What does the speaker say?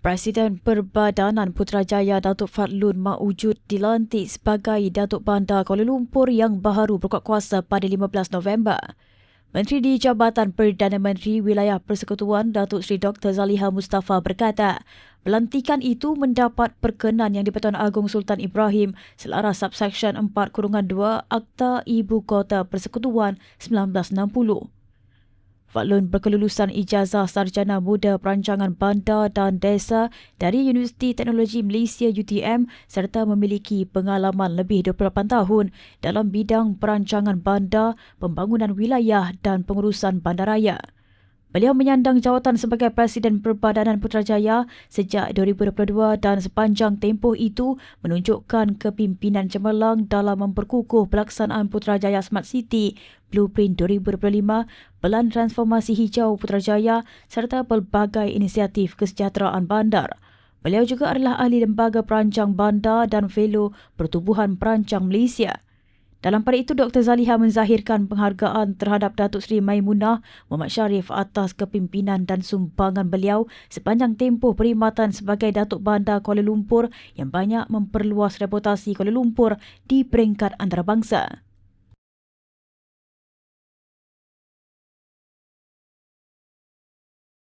Presiden Perbadanan Putrajaya Datuk Fadlun Maujud dilantik sebagai Datuk Bandar Kuala Lumpur yang baharu berkuat kuasa pada 15 November. Menteri di Jabatan Perdana Menteri Wilayah Persekutuan Datuk Seri Dr. Zaliha Mustafa berkata, pelantikan itu mendapat perkenan yang di-Pertuan Agong Sultan Ibrahim selaras subsection 4-2 Akta Ibu Kota Persekutuan 1960. Fatlun berkelulusan ijazah sarjana muda perancangan bandar dan desa dari Universiti Teknologi Malaysia UTM serta memiliki pengalaman lebih 28 tahun dalam bidang perancangan bandar, pembangunan wilayah dan pengurusan bandaraya. Beliau menyandang jawatan sebagai Presiden Perbadanan Putrajaya sejak 2022 dan sepanjang tempoh itu menunjukkan kepimpinan cemerlang dalam memperkukuh pelaksanaan Putrajaya Smart City, Blueprint 2025, Pelan Transformasi Hijau Putrajaya serta pelbagai inisiatif kesejahteraan bandar. Beliau juga adalah ahli lembaga perancang bandar dan fellow Pertubuhan Perancang Malaysia. Dalam pada itu, Dr. Zaliha menzahirkan penghargaan terhadap Datuk Seri Maimunah Muhammad Sharif atas kepimpinan dan sumbangan beliau sepanjang tempoh perkhidmatan sebagai Datuk Bandar Kuala Lumpur yang banyak memperluas reputasi Kuala Lumpur di peringkat antarabangsa.